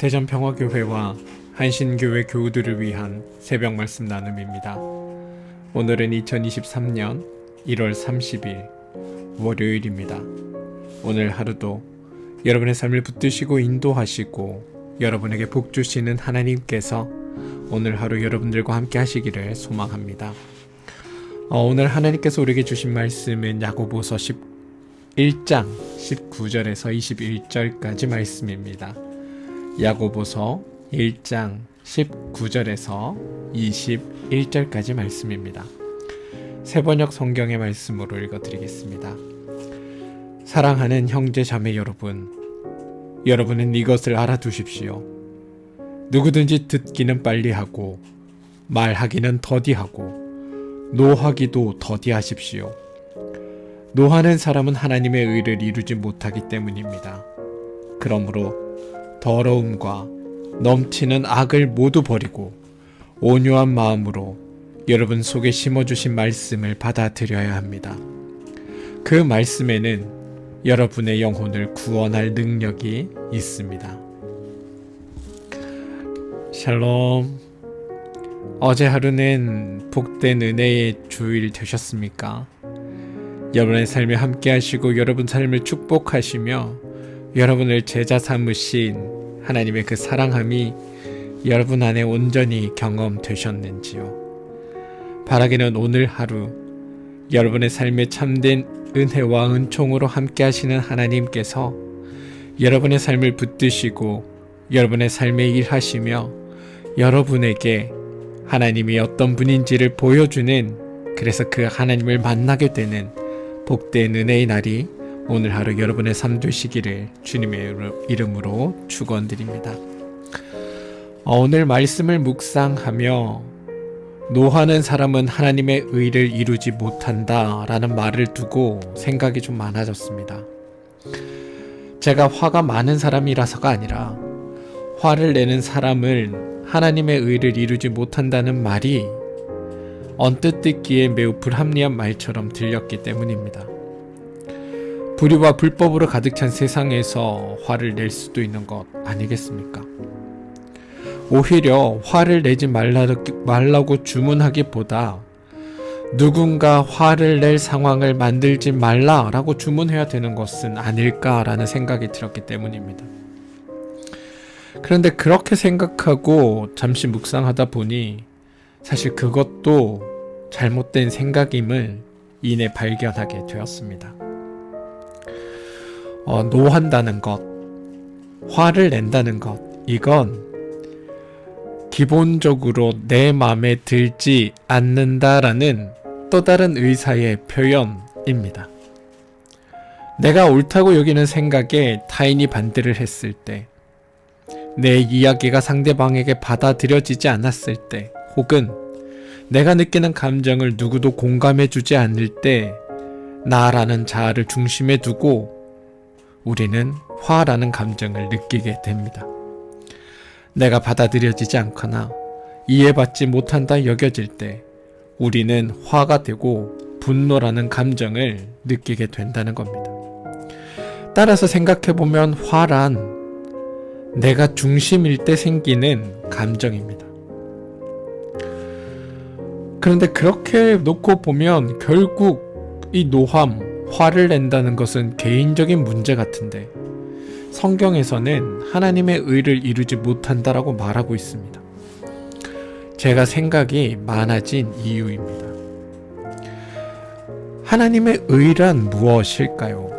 대전평화교회와 한신교회 교우들을 위한 새벽 말씀 나눔입니다. 오늘은 2023년 1월 30일 월요일입니다. 오늘 하루도 여러분의 삶을 붙드시고 인도하시고 여러분에게 복 주시는 하나님께서 오늘 하루 여러분들과 함께 하시기를 소망합니다. 어, 오늘 하나님께서 우리에게 주신 말씀은 야고보서 11장 19절에서 21절까지 말씀입니다. 야고보서 1장 19절에서 21절까지 말씀입니다. 세번역 성경의 말씀으로 읽어드리겠습니다. 사랑하는 형제 자매 여러분, 여러분은 이것을 알아두십시오. 누구든지 듣기는 빨리 하고 말하기는 더디하고 노하기도 더디하십시오. 노하는 사람은 하나님의 의를 이루지 못하기 때문입니다. 그러므로 더러움과 넘치는 악을 모두 버리고 온유한 마음으로 여러분 속에 심어주신 말씀을 받아들여야 합니다. 그 말씀에는 여러분의 영혼을 구원할 능력이 있습니다. 샬롬. 어제 하루는 복된 은혜의 주일 되셨습니까? 여러분의 삶에 함께 하시고 여러분 삶을 축복하시며 여러분을 제자 삼으신 하나님의 그 사랑함이 여러분 안에 온전히 경험되셨는지요? 바라기는 오늘 하루 여러분의 삶에 참된 은혜와 은총으로 함께 하시는 하나님께서 여러분의 삶을 붙드시고 여러분의 삶에 일하시며 여러분에게 하나님이 어떤 분인지를 보여주는 그래서 그 하나님을 만나게 되는 복된 은혜의 날이 오늘 하루 여러분의 삶 되시기를 주님의 이름으로 축원드립니다. 어, 오늘 말씀을 묵상하며 노하는 사람은 하나님의 의를 이루지 못한다라는 말을 두고 생각이 좀 많아졌습니다. 제가 화가 많은 사람이라서가 아니라 화를 내는 사람을 하나님의 의를 이루지 못한다는 말이 언뜻 듣기에 매우 불합리한 말처럼 들렸기 때문입니다. 불의와 불법으로 가득 찬 세상에서 화를 낼 수도 있는 것 아니겠습니까? 오히려 화를 내지 말라고 주문하기보다 누군가 화를 낼 상황을 만들지 말라라고 주문해야 되는 것은 아닐까라는 생각이 들었기 때문입니다. 그런데 그렇게 생각하고 잠시 묵상하다 보니 사실 그것도 잘못된 생각임을 이내 발견하게 되었습니다. 어, 노한다는 것, 화를 낸다는 것, 이건 기본적으로 내 마음에 들지 않는다라는 또 다른 의사의 표현입니다. 내가 옳다고 여기는 생각에 타인이 반대를 했을 때, 내 이야기가 상대방에게 받아들여지지 않았을 때, 혹은 내가 느끼는 감정을 누구도 공감해주지 않을 때, 나라는 자아를 중심에 두고 우리는 화라는 감정을 느끼게 됩니다. 내가 받아들여지지 않거나 이해받지 못한다 여겨질 때 우리는 화가 되고 분노라는 감정을 느끼게 된다는 겁니다. 따라서 생각해보면 화란 내가 중심일 때 생기는 감정입니다. 그런데 그렇게 놓고 보면 결국 이 노함, 화를 낸다는 것은 개인적인 문제 같은데 성경에서는 하나님의 의를 이루지 못한다라고 말하고 있습니다. 제가 생각이 많아진 이유입니다. 하나님의 의란 무엇일까요?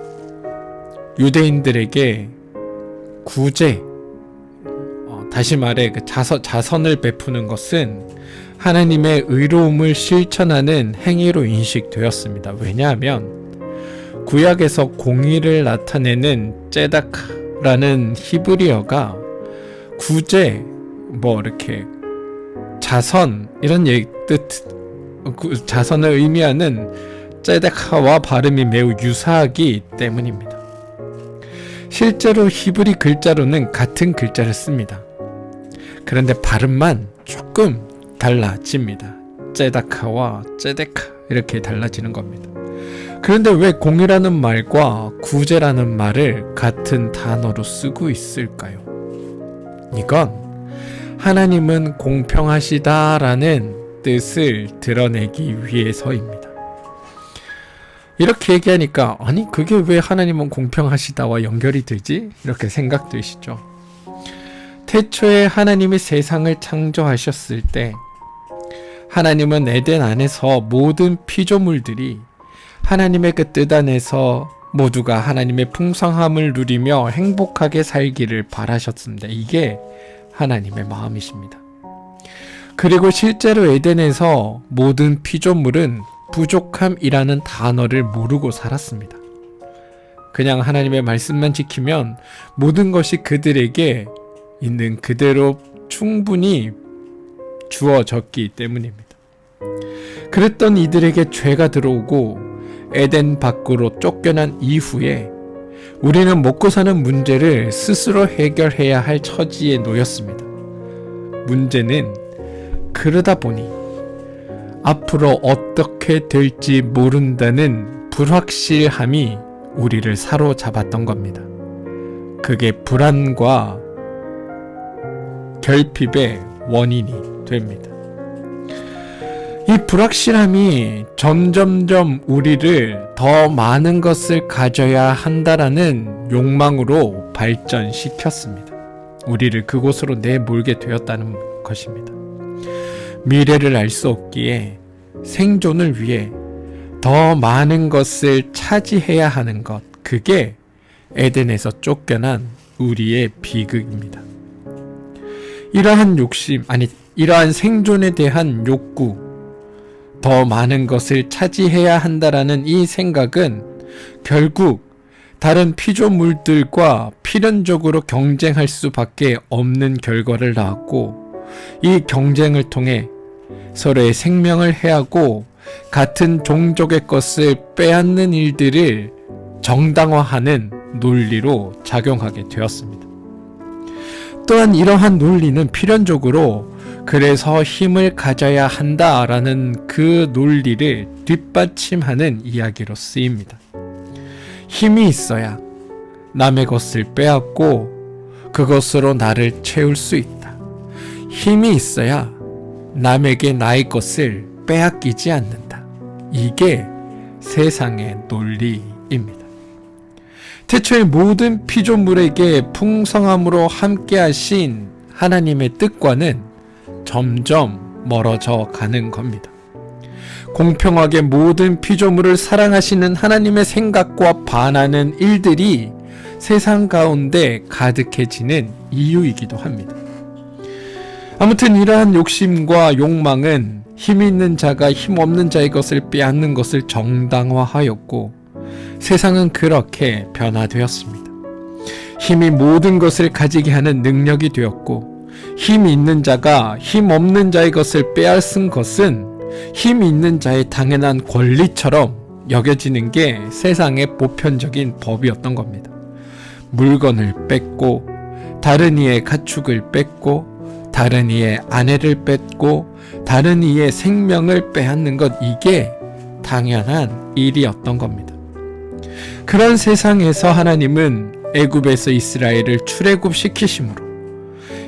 유대인들에게 구제, 어, 다시 말해 그 자선, 자선을 베푸는 것은 하나님의 의로움을 실천하는 행위로 인식되었습니다. 왜냐하면 구약에서 공의를 나타내는 째다카라는 히브리어가 구제 뭐 이렇게 자선 이런 뜻 자선을 의미하는 째다카와 발음이 매우 유사하기 때문입니다. 실제로 히브리 글자로는 같은 글자를 씁니다. 그런데 발음만 조금 달라집니다. 째다카와 째데카 이렇게 달라지는 겁니다. 그런데 왜 공이라는 말과 구제라는 말을 같은 단어로 쓰고 있을까요? 이건 하나님은 공평하시다라는 뜻을 드러내기 위해서입니다. 이렇게 얘기하니까 아니 그게 왜 하나님은 공평하시다와 연결이 되지? 이렇게 생각되시죠. 태초에 하나님이 세상을 창조하셨을 때 하나님은 에덴 안에서 모든 피조물들이 하나님의 그 뜻 안에서 모두가 하나님의 풍성함을 누리며 행복하게 살기를 바라셨습니다. 이게 하나님의 마음이십니다. 그리고 실제로 에덴에서 모든 피조물은 부족함이라는 단어를 모르고 살았습니다. 그냥 하나님의 말씀만 지키면 모든 것이 그들에게 있는 그대로 충분히 주어졌기 때문입니다. 그랬던 이들에게 죄가 들어오고 에덴 밖으로 쫓겨난 이후에 우리는 먹고 사는 문제를 스스로 해결해야 할 처지에 놓였습니다. 문제는 그러다 보니 앞으로 어떻게 될지 모른다는 불확실함이 우리를 사로잡았던 겁니다. 그게 불안과 결핍의 원인이 됩니다. 이 불확실함이 점점점 우리를 더 많은 것을 가져야 한다라는 욕망으로 발전시켰습니다. 우리를 그곳으로 내몰게 되었다는 것입니다. 미래를 알 수 없기에 생존을 위해 더 많은 것을 차지해야 하는 것, 그게 에덴에서 쫓겨난 우리의 비극입니다. 이러한 욕심, 아니, 이러한 생존에 대한 욕구, 더 많은 것을 차지해야 한다라는 이 생각은 결국 다른 피조물들과 필연적으로 경쟁할 수밖에 없는 결과를 낳았고, 이 경쟁을 통해 서로의 생명을 해하고 같은 종족의 것을 빼앗는 일들을 정당화하는 논리로 작용하게 되었습니다. 또한 이러한 논리는 필연적으로 그래서 힘을 가져야 한다라는 그 논리를 뒷받침하는 이야기로 쓰입니다. 힘이 있어야 남의 것을 빼앗고 그것으로 나를 채울 수 있다. 힘이 있어야 남에게 나의 것을 빼앗기지 않는다. 이게 세상의 논리입니다. 태초에 모든 피조물에게 풍성함으로 함께 하신 하나님의 뜻과는 점점 멀어져 가는 겁니다. 공평하게 모든 피조물을 사랑하시는 하나님의 생각과 반하는 일들이 세상 가운데 가득해지는 이유이기도 합니다. 아무튼 이러한 욕심과 욕망은 힘 있는 자가 힘 없는 자의 것을 빼앗는 것을 정당화하였고 세상은 그렇게 변화되었습니다. 힘이 모든 것을 가지게 하는 능력이 되었고 힘 있는 자가 힘 없는 자의 것을 빼앗은 것은 힘 있는 자의 당연한 권리처럼 여겨지는 게 세상의 보편적인 법이었던 겁니다. 물건을 뺏고 다른 이의 가축을 뺏고 다른 이의 아내를 뺏고 다른 이의 생명을 빼앗는 것 이게 당연한 일이었던 겁니다. 그런 세상에서 하나님은 애굽에서 이스라엘을 출애굽시키심으로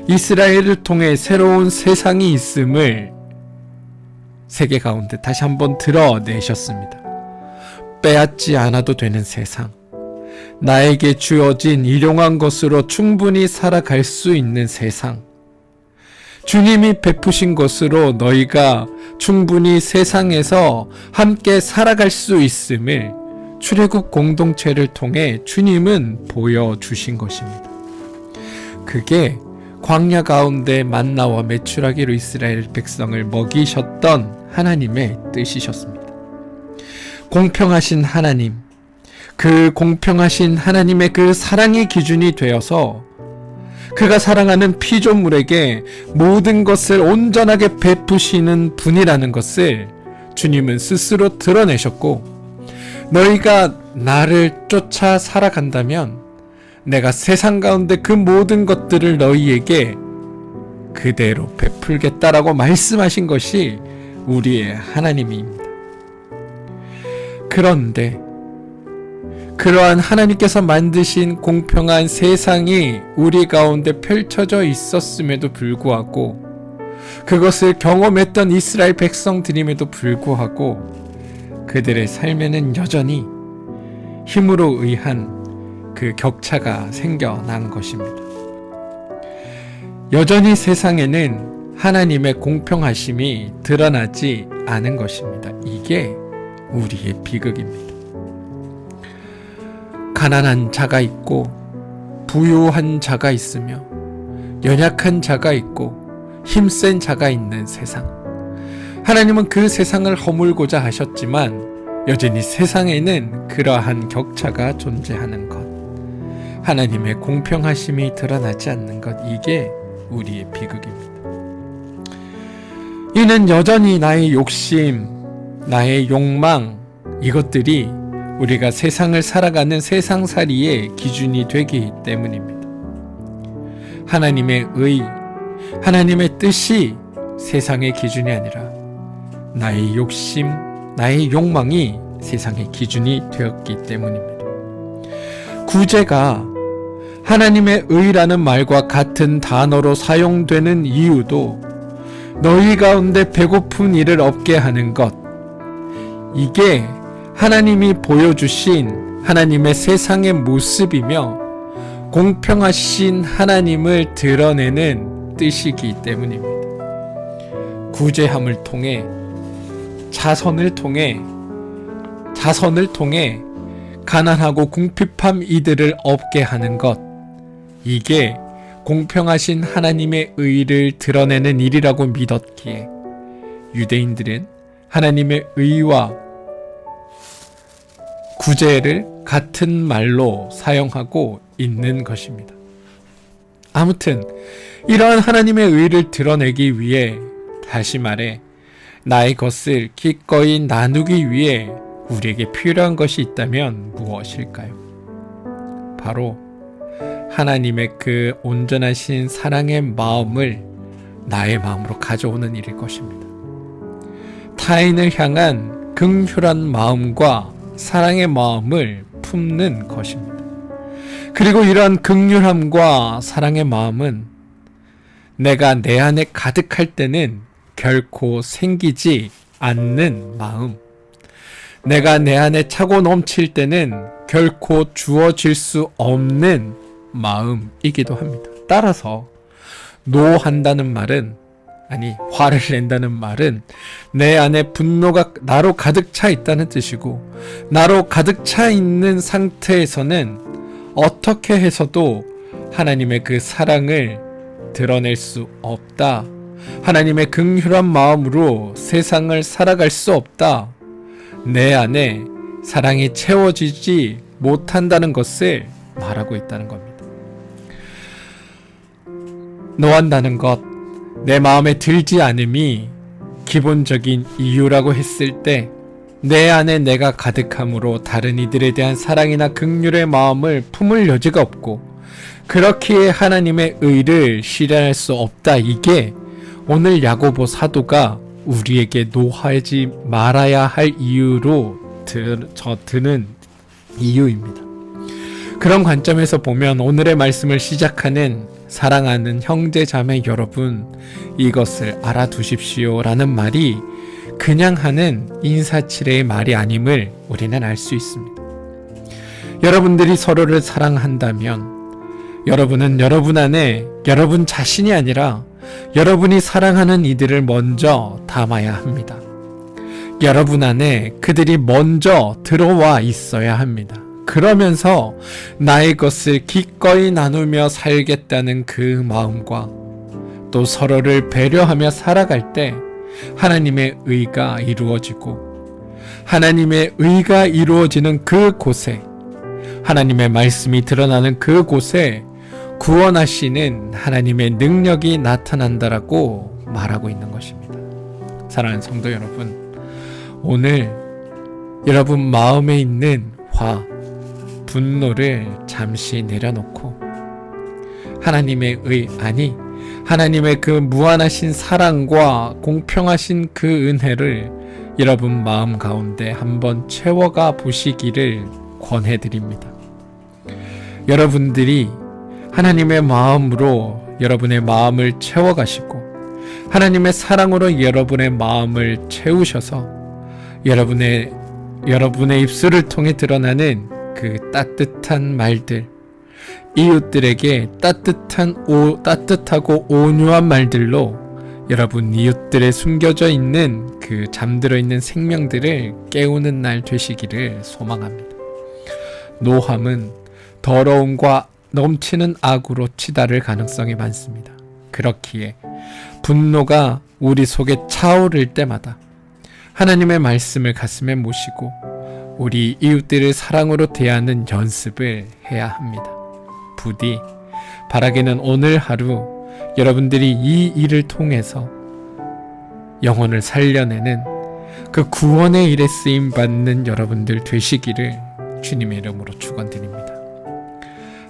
이스라엘을 통해 새로운 세상이 있음을 세계 가운데 다시 한번 드러내셨습니다. 빼앗지 않아도 되는 세상. 나에게 주어진 일용한 것으로 충분히 살아갈 수 있는 세상. 주님이 베푸신 것으로 너희가 충분히 세상에서 함께 살아갈 수 있음을 출애굽 공동체를 통해 주님은 보여주신 것입니다. 그게 광야 가운데 만나와 메추라기로 이스라엘 백성을 먹이셨던 하나님의 뜻이셨습니다. 공평하신 하나님, 그 공평하신 하나님의 그 사랑의 기준이 되어서 그가 사랑하는 피조물에게 모든 것을 온전하게 베푸시는 분이라는 것을 주님은 스스로 드러내셨고, 너희가 나를 쫓아 살아간다면 내가 세상 가운데 그 모든 것들을 너희에게 그대로 베풀겠다라고 말씀하신 것이 우리의 하나님입니다. 그런데 그러한 하나님께서 만드신 공평한 세상이 우리 가운데 펼쳐져 있었음에도 불구하고 그것을 경험했던 이스라엘 백성들임에도 불구하고 그들의 삶에는 여전히 힘으로 의한 그 격차가 생겨난 것입니다. 여전히 세상에는 하나님의 공평하심이 드러나지 않은 것입니다. 이게 우리의 비극입니다. 가난한 자가 있고 부유한 자가 있으며 연약한 자가 있고 힘센 자가 있는 세상. 하나님은 그 세상을 허물고자 하셨지만 여전히 세상에는 그러한 격차가 존재하는 것. 하나님의 공평하심이 드러나지 않는 것. 이게 우리의 비극입니다. 이는 여전히 나의 욕심, 나의 욕망, 이것들이 우리가 세상을 살아가는 세상살이의 기준이 되기 때문입니다. 하나님의 의, 하나님의 뜻이 세상의 기준이 아니라 나의 욕심, 나의 욕망이 세상의 기준이 되었기 때문입니다. 구제가 하나님의 의라는 말과 같은 단어로 사용되는 이유도 너희 가운데 배고픈 이를 없게 하는 것. 이게 하나님이 보여주신 하나님의 세상의 모습이며 공평하신 하나님을 드러내는 뜻이기 때문입니다. 구제함을 통해 자선을 통해 자선을 통해 가난하고 궁핍함 이들을 없게 하는 것 이게 공평하신 하나님의 의를 드러내는 일이라고 믿었기에 유대인들은 하나님의 의와 구제를 같은 말로 사용하고 있는 것입니다. 아무튼 이러한 하나님의 의를 드러내기 위해 다시 말해 나의 것을 기꺼이 나누기 위해 우리에게 필요한 것이 있다면 무엇일까요? 바로 하나님의 그 온전하신 사랑의 마음을 나의 마음으로 가져오는 일일 것입니다. 타인을 향한 긍휼한 마음과 사랑의 마음을 품는 것입니다. 그리고 이러한 긍휼함과 사랑의 마음은 내가 내 안에 가득할 때는 결코 생기지 않는 마음. 내가 내 안에 차고 넘칠 때는 결코 주어질 수 없는 마음이기도 합니다. 따라서 노한다는 말은 아니 화를 낸다는 말은 내 안에 분노가 나로 가득 차 있다는 뜻이고 나로 가득 차 있는 상태에서는 어떻게 해서도 하나님의 그 사랑을 드러낼 수 없다. 하나님의 긍휼한 마음으로 세상을 살아갈 수 없다. 내 안에 사랑이 채워지지 못한다는 것을 말하고 있다는 겁니다. 노한다는 것, 내 마음에 들지 않음이 기본적인 이유라고 했을 때, 내 안에 내가 가득함으로 다른 이들에 대한 사랑이나 극률의 마음을 품을 여지가 없고, 그렇기에 하나님의 의를 실현할 수 없다. 이게 오늘 야고보 사도가 우리에게 노하지 말아야 할 이유로 드, 저 드는 이유입니다. 그런 관점에서 보면 오늘의 말씀을 시작하는 사랑하는 형제 자매 여러분 이것을 알아두십시오 라는 말이 그냥 하는 인사치레의 말이 아님을 우리는 알 수 있습니다. 여러분들이 서로를 사랑한다면 여러분은 여러분 안에 여러분 자신이 아니라 여러분이 사랑하는 이들을 먼저 담아야 합니다. 여러분 안에 그들이 먼저 들어와 있어야 합니다. 그러면서 나의 것을 기꺼이 나누며 살겠다는 그 마음과 또 서로를 배려하며 살아갈 때 하나님의 의가 이루어지고 하나님의 의가 이루어지는 그 곳에 하나님의 말씀이 드러나는 그 곳에 구원하시는 하나님의 능력이 나타난다라고 말하고 있는 것입니다. 사랑하는 성도 여러분, 오늘 여러분 마음에 있는 화, 분노를 잠시 내려놓고 하나님의 의, 아니, 하나님의 그 무한하신 사랑과 공평하신 그 은혜를 여러분 마음 가운데 한번 채워가 보시기를 권해드립니다. 여러분들이 하나님의 마음으로 여러분의 마음을 채워가시고 하나님의 사랑으로 여러분의 마음을 채우셔서 여러분의 여러분의 입술을 통해 드러나는 그 따뜻한 말들 이웃들에게 따뜻한 오 따뜻하고 온유한 말들로 여러분 이웃들의 숨겨져 있는 그 잠들어 있는 생명들을 깨우는 날 되시기를 소망합니다. 노함은 더러움과 넘치는 악으로 치달을 가능성이 많습니다. 그렇기에 분노가 우리 속에 차오를 때마다 하나님의 말씀을 가슴에 모시고 우리 이웃들을 사랑으로 대하는 연습을 해야 합니다. 부디 바라기는 오늘 하루 여러분들이 이 일을 통해서 영혼을 살려내는 그 구원의 일에 쓰임 받는 여러분들 되시기를 주님의 이름으로 축원드립니다.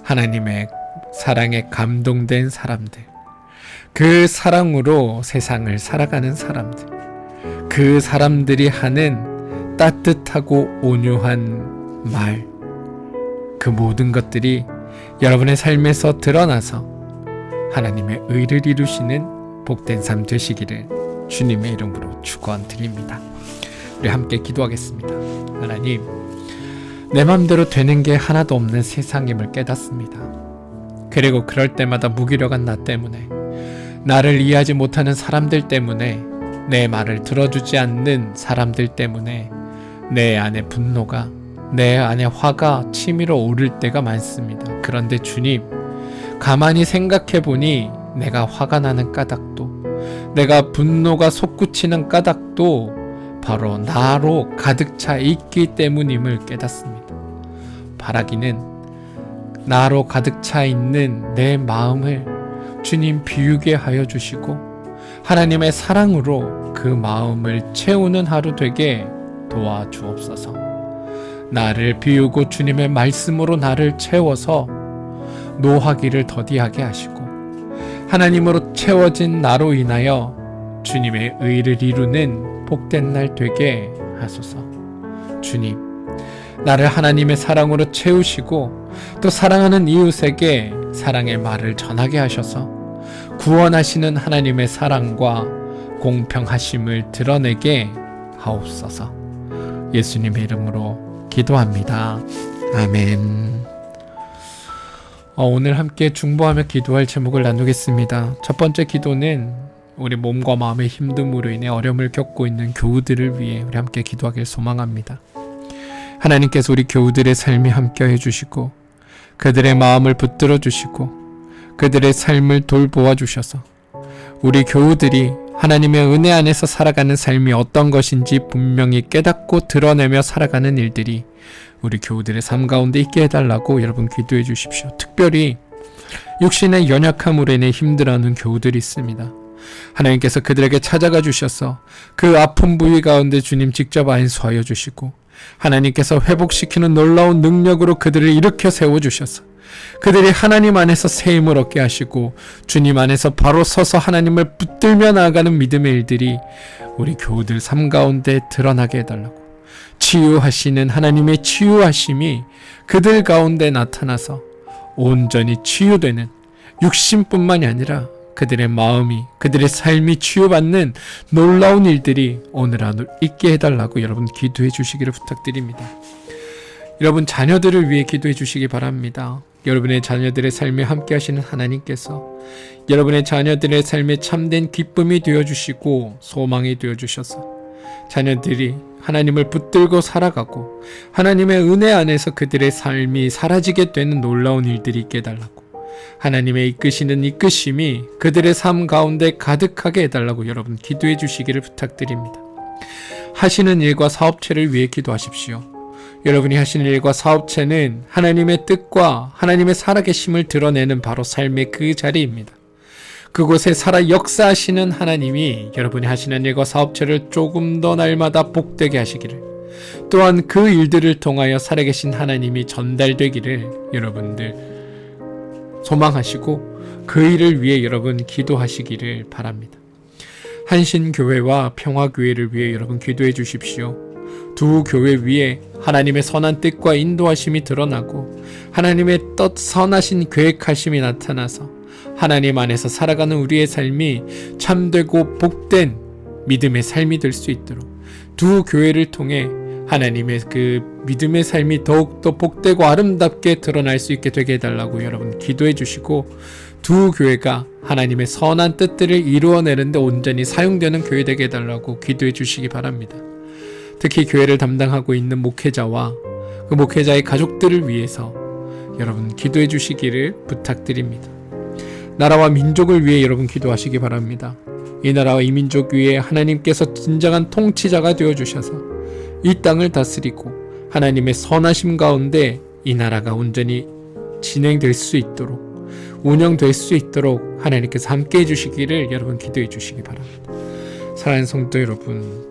하나님의 사랑에 감동된 사람들, 그 사랑으로 세상을 살아가는 사람들, 그 사람들이 하는 따뜻하고 온유한 말, 그 모든 것들이 여러분의 삶에서 드러나서 하나님의 의를 이루시는 복된 삶 되시기를 주님의 이름으로 축원드립니다. 우리 함께 기도하겠습니다. 하나님, 내 맘대로 되는 게 하나도 없는 세상임을 깨닫습니다. 그리고 그럴 때마다 무기력한 나 때문에 나를 이해하지 못하는 사람들 때문에 내 말을 들어주지 않는 사람들 때문에 내 안에 분노가 내 안에 화가 치밀어 오를 때가 많습니다. 그런데 주님, 가만히 생각해 보니 내가 화가 나는 까닭도, 내가 분노가 솟구치는 까닭도 바로 나로 가득 차 있기 때문임을 깨닫습니다. 바라기는 나로 가득 차 있는 내 마음을 주님 비우게 하여 주시고 하나님의 사랑으로 그 마음을 채우는 하루 되게 도와주옵소서. 나를 비우고 주님의 말씀으로 나를 채워서 노하기를 더디하게 하시고 하나님으로 채워진 나로 인하여 주님의 의를 이루는 복된 날 되게 하소서. 주님, 나를 하나님의 사랑으로 채우시고 또 사랑하는 이웃에게 사랑의 말을 전하게 하셔서 구원하시는 하나님의 사랑과 공평하심을 드러내게 하옵소서. 예수님의 이름으로 기도합니다. 아멘. 어, 오늘 함께 중보하며 기도할 제목을 나누겠습니다. 첫 번째 기도는 우리 몸과 마음의 힘듦으로 인해 어려움을 겪고 있는 교우들을 위해 우리 함께 기도하길 소망합니다. 하나님께서 우리 교우들의 삶에 함께 해주시고 그들의 마음을 붙들어 주시고 그들의 삶을 돌보아 주셔서 우리 교우들이 하나님의 은혜 안에서 살아가는 삶이 어떤 것인지 분명히 깨닫고 드러내며 살아가는 일들이 우리 교우들의 삶 가운데 있게 해달라고 여러분 기도해 주십시오. 특별히 육신의 연약함으로 인해 힘들어하는 교우들이 있습니다. 하나님께서 그들에게 찾아가 주셔서 그 아픈 부위 가운데 주님 직접 안수하여 주시고 하나님께서 회복시키는 놀라운 능력으로 그들을 일으켜 세워 주셔서 그들이 하나님 안에서 새 힘을 얻게 하시고 주님 안에서 바로 서서 하나님을 붙들며 나아가는 믿음의 일들이 우리 교우들 삶 가운데 드러나게 해달라고 치유하시는 하나님의 치유하심이 그들 가운데 나타나서 온전히 치유되는 육신뿐만이 아니라 그들의 마음이 그들의 삶이 치유받는 놀라운 일들이 오늘 하루 있게 해달라고 여러분 기도해 주시기를 부탁드립니다. 여러분 자녀들을 위해 기도해 주시기 바랍니다. 여러분의 자녀들의 삶에 함께 하시는 하나님께서 여러분의 자녀들의 삶에 참된 기쁨이 되어 주시고 소망이 되어 주셔서 자녀들이 하나님을 붙들고 살아가고 하나님의 은혜 안에서 그들의 삶이 사라지게 되는 놀라운 일들이 있게 해달라고 하나님의 이끄시는 이끄심이 그들의 삶 가운데 가득하게 해달라고 여러분 기도해 주시기를 부탁드립니다. 하시는 일과 사업체를 위해 기도하십시오. 여러분이 하시는 일과 사업체는 하나님의 뜻과 하나님의 살아계심을 드러내는 바로 삶의 그 자리입니다. 그곳에 살아 역사하시는 하나님이 여러분이 하시는 일과 사업체를 조금 더 날마다 복되게 하시기를 또한 그 일들을 통하여 살아계신 하나님이 전달되기를 여러분들 소망하시고 그 일을 위해 여러분 기도하시기를 바랍니다. 한신교회와 평화교회를 위해 여러분 기도해 주십시오. 두 교회 위에 하나님의 선한 뜻과 인도하심이 드러나고 하나님의 뜻 선하신 계획하심이 나타나서 하나님 안에서 살아가는 우리의 삶이 참되고 복된 믿음의 삶이 될 수 있도록 두 교회를 통해 하나님의 그 믿음의 삶이 더욱더 복되고 아름답게 드러날 수 있게 되게 해달라고 여러분 기도해 주시고 두 교회가 하나님의 선한 뜻들을 이루어내는데 온전히 사용되는 교회 되게 해달라고 기도해 주시기 바랍니다. 특히 교회를 담당하고 있는 목회자와 그 목회자의 가족들을 위해서 여러분 기도해 주시기를 부탁드립니다. 나라와 민족을 위해 여러분 기도하시기 바랍니다. 이 나라와 이 민족 위에 하나님께서 진정한 통치자가 되어 주셔서 이 땅을 다스리고 하나님의 선하심 가운데 이 나라가 온전히 진행될 수 있도록 운영될 수 있도록 하나님께서 함께 해 주시기를 여러분 기도해 주시기 바랍니다. 사랑하는 성도 여러분,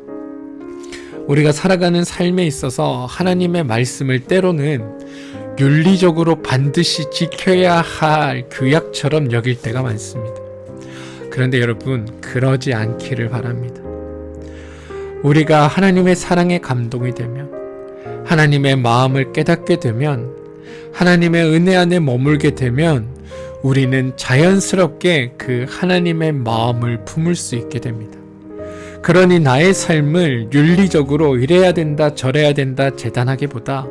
우리가 살아가는 삶에 있어서 하나님의 말씀을 때로는 윤리적으로 반드시 지켜야 할 규약처럼 여길 때가 많습니다. 그런데 여러분, 그러지 않기를 바랍니다. 우리가 하나님의 사랑에 감동이 되면, 하나님의 마음을 깨닫게 되면, 하나님의 은혜 안에 머물게 되면, 우리는 자연스럽게 그 하나님의 마음을 품을 수 있게 됩니다. 그러니 나의 삶을 윤리적으로 이래야 된다, 저래야 된다, 재단하기보다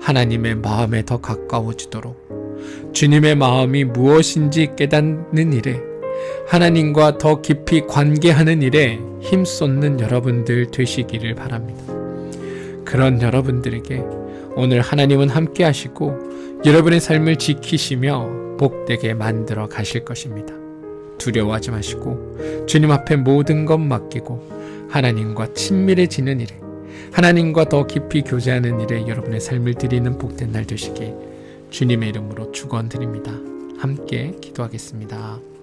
하나님의 마음에 더 가까워지도록 주님의 마음이 무엇인지 깨닫는 일에 하나님과 더 깊이 관계하는 일에 힘 쏟는 여러분들 되시기를 바랍니다. 그런 여러분들에게 오늘 하나님은 함께 하시고 여러분의 삶을 지키시며 복되게 만들어 가실 것입니다. 두려워하지 마시고 주님 앞에 모든 것 맡기고 하나님과 친밀해지는 일에 하나님과 더 깊이 교제하는 일에 여러분의 삶을 드리는 복된 날 되시길 주님의 이름으로 축원드립니다. 함께 기도하겠습니다.